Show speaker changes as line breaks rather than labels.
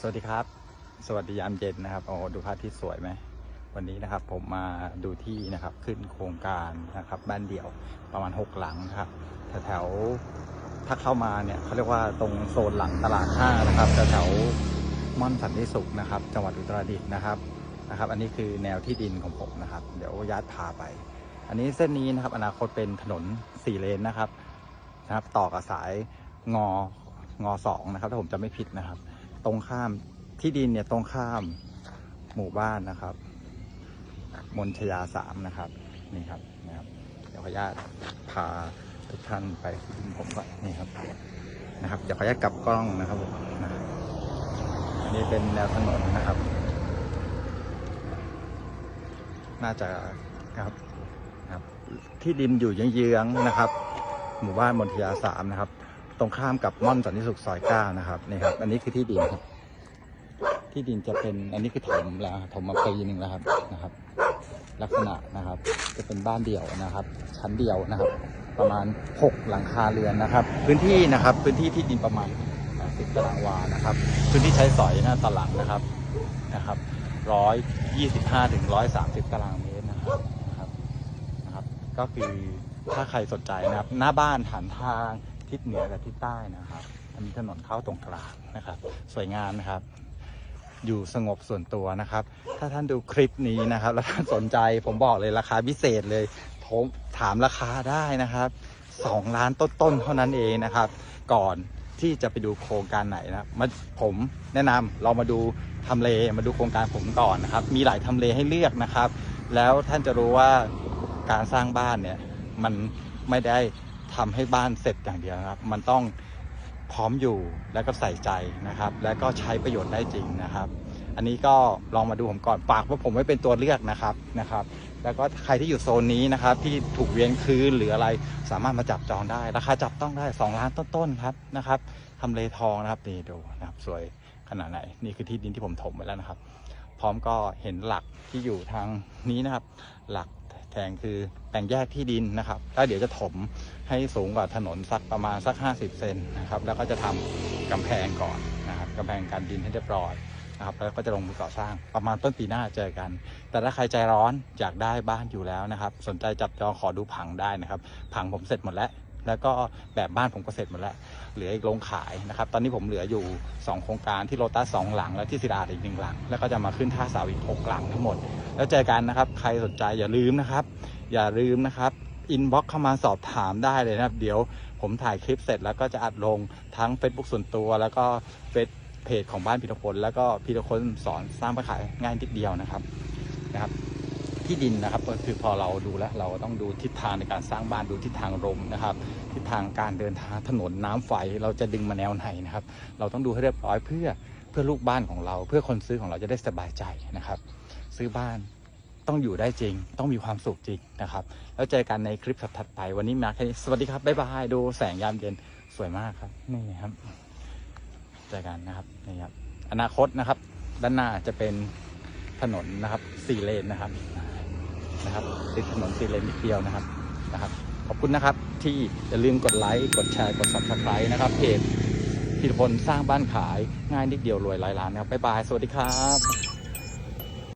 สวัสดีครับ สวัสดียามเย็นนะครับโอ้ดูพระอาทิตย์สวยไหมวันนี้นะครับผมมาดูที่นะครับขึ้นโครงการนะครับบ้านเดี่ยวประมาณ 6 หลังนะครับแถวถ้าเข้ามาเนี่ยเขาเรียกว่าตรงโซนหลังตลาดห้านะครับแถวม่อนสันติสุขนะครับ จังหวัดอุตรดิตถ์นะครับนะครับ อันนี้คือแนวที่ดินของผมนะครับ เดี๋ยวญาติพาไป อันนี้เส้นนี้นะครับอนาคตเป็นถนนสี่เลนนะครับนะครับ ต่อกับสายงองอสองนะครับถ้าผมจะไม่ผิดนะครับ ตรงข้ามที่ดินเนี่ยตรงข้ามหมู่บ้านนะครับ มนชยาสามนะครับ นี่ครับนะครับเดี๋ยวขออนุญาตพาทุกท่านไปที่ดินผมก่อนนี่ครับนะครับเดี๋ยวขออนุญาตกลับกล้องนะครับผมนะอันนี้เป็นแนวถนนนะครับ น่าจะครับครับ ที่ดินอยู่เยื้องๆนะครับ หมู่บ้านมนทยาสามนะครับ ตรงข้ามกับม่อนสันติสุขซอยเก้านะครับนี่ครับ อันนี้คือที่ดินครับ ที่ดินจะเป็นอันนี้คือถมแล้วถมมาปีหนึ่งแล้วครับนะครับ ลักษณะนะครับ จะเป็นบ้านเดี่ยวนะครับ ชั้นเดียวนะครับ ประมาณ 6 หลังคาเรือนนะครับ พื้นที่นะครับ พื้นที่ที่ดินประมาณ80ตารางวานะครับ พื้นที่ใช้สอยนะต่อหลังนะครับนะครับ125ถึง130 ตารางเมตรนะครับนะครับนะครับ ก็คือถ้าใครสนใจนะครับ หน้าบ้านหันทาง ทิศเหนือกับทิศใต้นะครับมีถนนเข้าตรงกลางนะครับ สวยงามนะครับ อยู่สงบส่วนตัวนะครับ ถ้าท่านดูคลิปนี้นะครับ แล้วท่านสนใจผมบอกเลยราคาพิเศษเลยโทรถามราคาได้นะครับสองล้านต้นๆเท่านั้นเองนะครับ ก่อนที่จะไปดูโครงการไหนนะมาผมแนะนำเรามาดูทำเลมาดูโครงการผมก่อนนะครับ มีหลายทำเลให้เลือกนะครับ แล้วท่านจะรู้ว่าการสร้างบ้านเนี่ยมันไม่ได้ ทำให้บ้านเสร็จอย่างเดียวนะครับ มันต้องพร้อมอยู่แล้วก็ใส่ใจนะครับ แล้วก็ใช้ประโยชน์ได้จริงนะครับ อันนี้ก็ลองมาดูผมก่อนฝากว่าผมไม่เป็นตัวเลือกนะครับนะครับ แล้วก็ใครที่อยู่โซนนี้นะครับ ที่ถูกเวียนคืนหรืออะไรสามารถมาจับจองได้ ราคาจับต้องได้ 2 ล้านต้นๆครับนะครับทำเลทองนะครับนี่ดูนะครับสวยขนาดไหนนี่คือที่ดินที่ผมถมไว้แล้วนะครับ พร้อมก็เห็นหลักที่อยู่ทางนี้นะครับ หลัก แทงคือแบ่งแยกที่ดินนะครับแล้วเดี๋ยวจะถมให้สูงกว่าถนนสักประมาณสัก 50 เซนนะครับ แล้วก็จะทำกำแพงก่อนนะครับกำแพงการดินให้เรียบร้อยนะครับแล้วก็จะลงมือก่อสร้างประมาณต้นปีหน้าเจอกัน แต่ถ้าใครใจร้อนอยากได้บ้านอยู่แล้วนะครับ สนใจจับจองขอดูผังได้นะครับ ผังผมเสร็จหมดแล้ว แล้วก็แบบบ้านผมก็เสร็จหมดแล้วเหลืออีกโรงขายนะครับ ตอนนี้ผมเหลืออยู่ 2 โครงการที่โลตัสสองหลัง และที่ศิลาอีกหนึ่งหลัง แล้วก็จะมาขึ้นท่าเสาอีกหกหลังทั้งหมด แล้วเจอกันนะครับ ใครสนใจอย่าลืมนะครับ อย่าลืมนะครับอินบ็อกเข้ามาสอบถามได้เลยนะครับ เดี๋ยวผมถ่ายคลิปเสร็จแล้วก็จะอัดลงทั้ง Facebook ส่วนตัว แล้วก็เฟซเพจของบ้านพีรพลแล้วก็พีรพลสอนสร้างบ้านขายง่ายนิดเดียวนะครับนะครับ ที่ดินนะครับก็คือพอเราดูแล้วเราต้องดูทิศทางในการสร้างบ้านดูทิศทางลมนะครับทิศทางการเดินทางถนนน้ำไฟเราจะดึงมาแนวไหนนะครับเราต้องดูให้เรียบร้อยเพื่อเพื่อลูกบ้านของเรา เพื่อคนซื้อของเราจะได้สบายใจนะครับ ซื้อบ้านต้องอยู่ได้จริง ต้องมีความสุขจริงนะครับ แล้วเจอกันในคลิปถัดไป วันนี้มาแค่นี้สวัสดีครับบ๊ายบายดูแสงยามเย็นสวยมากครับนี่ครับเจอกันนะครับนี่ครับอนาคตนะครับ ด้านหน้าจะเป็นถนนนะครับสี่เลนนะครับ นะครับติดถนนสี่เลนนิดเดียวนะครับนะครับ ขอบคุณนะครับที่อย่าลืมกดไลค์กดแชร์กด subscribe นะครับเพจพิรพลสร้างบ้านขายง่ายนิดเดียวรวยหลายล้านนะครับบ๊ายบายสวัสดีครับ